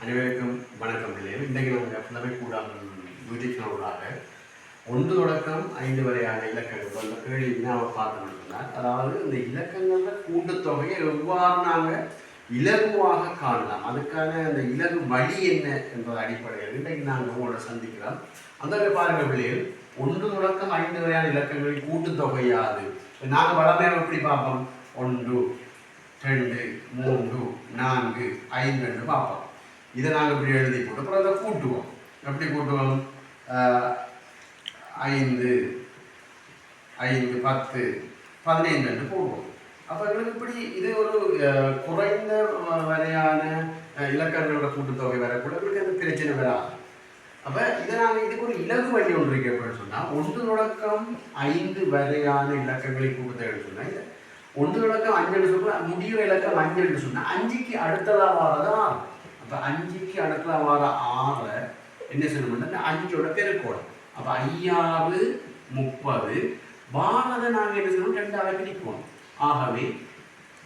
அனைவருக்கும் வணக்கம். நிலையம் இன்றைக்கு நாங்கள் புலமை கூடாமல் யூடியூப் ஒன்று தொடக்கம் ஐந்து வரையான இலக்கங்கள் அந்த கேள்வி வினாவை பார்த்தோம்னு அதாவது இந்த இலக்கங்களில் கூட்டுத்தொகையை எவ்வாறு நாங்கள் இலகுவாக காணலாம் அதுக்கான அந்த இலகு வழி என்ன என்ற அடிப்படையில் இன்றைக்கு நாங்கள் உங்களோட சந்திக்கிறோம் அந்த பாருங்கள் பிள்ளைகள் ஒன்று தொடக்கம் ஐந்து வரையான இலக்கங்களின் கூட்டுத்தொகையாது நாங்கள் வளமையாக எப்படி பார்ப்போம்? ஒன்று ரெண்டு மூன்று நான்கு ஐந்து ரெண்டு பார்ப்போம். இதை நாங்கள் இப்படி எழுதி போட்டு அப்புறம் அதை கூட்டுவோம். எப்படி கூட்டுவோம்? ஐந்து ஐந்து பத்து பதினைந்து ரெண்டு போடுவோம். அப்போ எங்களுக்கு இப்படி இது ஒரு குறைந்த வரையான ஆஹ், இலக்கங்களோட கூட்டுத்தொகை வரக்கூட எங்களுக்கு அந்த பிரச்சனை வராது. அப்போ இதை நாங்கள் இதுக்கு ஒரு இலகு வழி ஒன்று இருக்கு அப்படின்னு சொன்னால் ஒன்று தொடக்கம் ஐந்து வரையான இலக்கங்களை கூட்டுத்தொகை சொன்னால் இது ஒன்று தொடக்கம் அஞ்சு சொன்னால் முடிவு இலக்கம் அஞ்சுன்னு சொன்னால் அஞ்சுக்கு அடுத்ததாக வரதான் அப்போ அஞ்சுக்கு அடுத்த வார ஆறை என்ன செய்யணும்னா அஞ்சோட பெருக்கோடு அப்போ ஐயாறு முப்பது வாரதை நாங்கள் என்ன செய்யணும் ரெண்டாவது பிடிப்போம் ஆகவே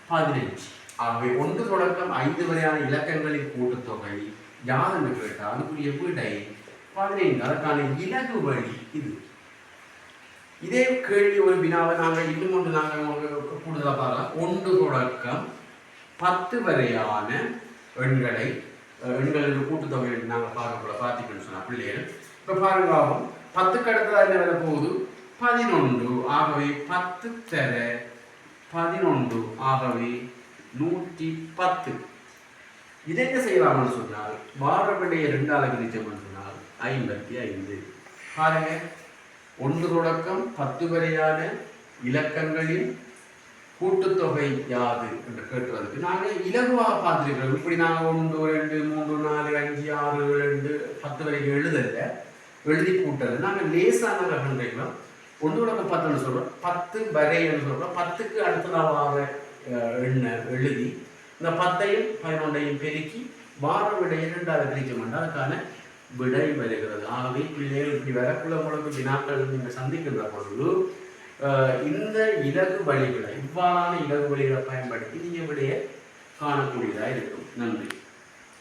பதினஞ்சு ஆகவே ஒன்று தொடக்கம் ஐந்து வரையான இலக்கங்களின் கூட்டுத்தொகை யாருன்னு கேட்டால் அதுக்குரிய விடை பதினைந்து அதற்கான இலகு வழி இது இதே கேள்வி ஒரு வினாவை நாங்கள் இன்னும் ஒன்று நாங்கள் உங்களுக்கு கூடுதலாக பார்க்கலாம் ஒன்று தொடக்கம் பத்து வரையான எண்களை எண்களின் கூட்டுத்தொகை நாங்கள் பார்க்கக்கூட பார்த்தீங்கன்னு சொன்னால் பிள்ளைகள். இப்போ பாருங்க ஆகும். பத்துக்கு அடுத்ததாக என்ன வர போகுது? பதினொன்று ஆகவே பத்து தர பதினொன்று ஆகவே நூற்றி பத்து. இதை என்ன செய்யலாம்னு சொன்னால் வாரப்படைய ரெண்டாவது பிரிச்சோம்னு சொன்னால் ஐம்பத்தி ஐந்து. பாருங்க. ஒன்று தொடக்கம் பத்து வரையான இலக்கங்களின் கூட்டுத்தொகை யாது என்று கேட்டுவதற்கு நாங்கள் இலகுவாக பார்த்துருக்கிறோம். இப்படி நாங்கள் ஒன்று ரெண்டு மூன்று நாலு அஞ்சு ஆறு ரெண்டு பத்து வரைக்கும் எழுதல எழுதி கூட்டது நாங்கள் லேசான ரகன்றோம் ஒன்று உலக பத்துன்னு சொல்கிறோம் பத்து வரைன்னு சொல்கிறோம் பத்துக்கு அடுத்ததாக எண்ண எழுதி இந்த பத்தையும் பதினொன்றையும் பெருக்கி வார விடை இரண்டாவது பிரிக்க மாட்டோம் அதுக்கான விடை வருகிறது. ஆகவே பிள்ளைகள் இப்படி வரக்குள்ள உங்களுக்கு வினாக்கள் நீங்கள் சந்திக்கின்ற பொழுது இந்த இலகு வழிகளை இவ்வாறான இலகு வழிகளை பயன்படுத்தி நீங்கள் விடையை காணக்கூடியதாக இருக்கும். நன்றி.